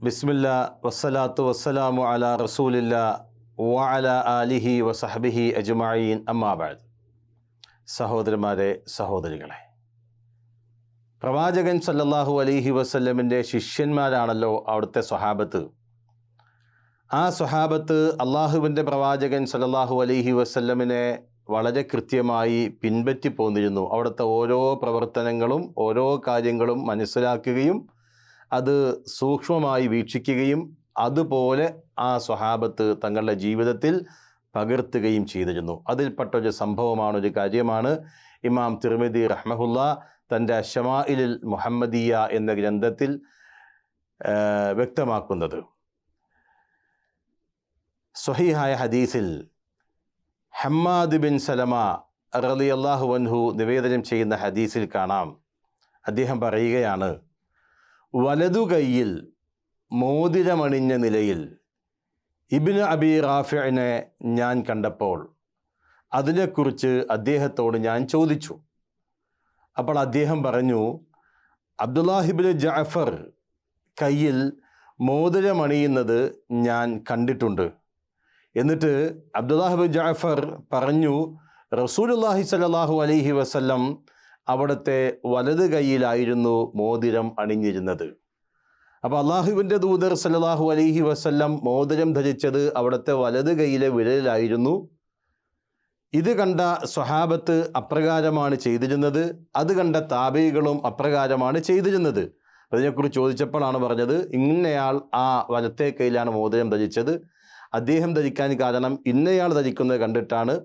ബിസ്മില്ല വസ്സലാത്തു വസ്സലാമു അല റസൂലില്ല വഅല ആലിഹി വസഹബിഹി അജ്മഈൻ. അമ്മാബാദ് സഹോദരന്മാരെ സഹോദരികളെ പ്രവാചകൻ സല്ലല്ലാഹു അലൈഹി വസല്ലമിന്റെ ശിഷ്യന്മാരാണല്ലോ അവിടുത്തെ സ്വഹാബത്ത്. ആ സ്വഹാബത്ത് അള്ളാഹുവിന്റെ പ്രവാചകൻ സല്ലല്ലാഹു അലൈഹി വസല്ലമിനെ വളരെ കൃത്യമായി പിൻപറ്റി പോന്നിരുന്നു അവിടുത്തെ ഓരോ പ്രവർത്തനങ്ങളും ഓരോ കാര്യങ്ങളും മനസ്സിലാക്കുകയും അത് സൂക്ഷ്മമായി വീക്ഷിക്കുകയും അതുപോലെ ആ സ്വഹാബത്ത് തങ്ങളുടെ ജീവിതത്തിൽ പകർത്തുകയും ചെയ്തിരുന്നു അതിൽപ്പെട്ടൊരു സംഭവമാണ് ഒരു കാര്യമാണ്. ഇമാം തിർമിദി റഹ്മഹുല്ല തന്റെ ഷമാഇലിൽ മുഹമ്മദിയ എന്ന ഗ്രന്ഥത്തിൽ വ്യക്തമാക്കുന്നത്. സ്വഹീഹായ ഹദീസിൽ ഹമ്മാദ് ബിൻ സലമ റലി അള്ളാഹു വൻഹു നിവേദനം ചെയ്യുന്ന ഹദീസിൽ കാണാം. അദ്ദേഹം പറയുകയാണ് വലതു കൈയിൽ മോതിരമണിഞ്ഞ നിലയിൽ ഇബിന് അബി റാഫിനെ ഞാൻ കണ്ടപ്പോൾ അതിനെക്കുറിച്ച് അദ്ദേഹത്തോട് ഞാൻ ചോദിച്ചു. അപ്പോൾ അദ്ദേഹം പറഞ്ഞു അബ്ദുല്ലാഹിബിന് ജാഫർ കയ്യിൽ മോതിരമണിയുന്നത് ഞാൻ കണ്ടിട്ടുണ്ട്. എന്നിട്ട് അബ്ദുല്ലാഹിബിൻ ജാഫർ പറഞ്ഞു റസൂലുല്ലാഹി സലാഹു അലൈഹി വസല്ലം അവിടുത്തെ വലത് കൈയിലായിരുന്നു മോതിരം അണിഞ്ഞിരുന്നത്. അപ്പോൾ അള്ളാഹുവിന്റെ ദൂതർ സല്ലാഹു അലൈഹി വസല്ലം മോതിരം ധരിച്ചത് അവിടുത്തെ വലത് കൈയിലെ വിരലിലായിരുന്നു. ഇത് കണ്ട സ്വഹാബത്ത് അപ്രകാരമാണ് ചെയ്തിരുന്നത്. അത് കണ്ട താബികളും അപ്രകാരമാണ് ചെയ്തിരുന്നത്. അതിനെക്കുറിച്ച് ചോദിച്ചപ്പോഴാണ് പറഞ്ഞത് ഇന്നയാൾ ആ വലത്തെ കൈയിലാണ് മോതിരം ധരിച്ചത്. അദ്ദേഹം ധരിക്കാൻ കാരണം ഇന്നയാൾ ധരിക്കുന്നത് കണ്ടിട്ടാണ്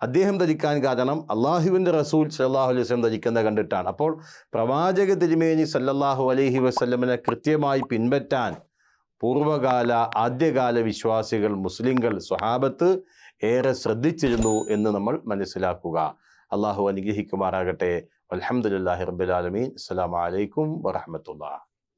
അദ്ദേഹം ധരിക്കാൻ കാരണം അള്ളാഹുവിന്റെ റസൂൽ സല്ലാഹു അലൈഹി വസ്ലം ധരിക്കുന്നത് കണ്ടിട്ടാണ്. അപ്പോൾ പ്രവാചക തിരുമേനി സല്ലല്ലാഹു അലൈഹി വസ്ലമിനെ കൃത്യമായി പിൻപറ്റാൻ പൂർവകാല ആദ്യകാല വിശ്വാസികൾ മുസ്ലിങ്ങൾ സ്വഹാബത്ത് ഏറെ ശ്രദ്ധിച്ചിരുന്നു എന്ന് നമ്മൾ മനസ്സിലാക്കുക. അള്ളാഹു അനുഗ്രഹിക്കുമാറാകട്ടെ. അലഹമുല്ലാഹി റബ്ബുലാലമീൻ അസ്സാം വലൈക്കും വറഹമത്തുള്ള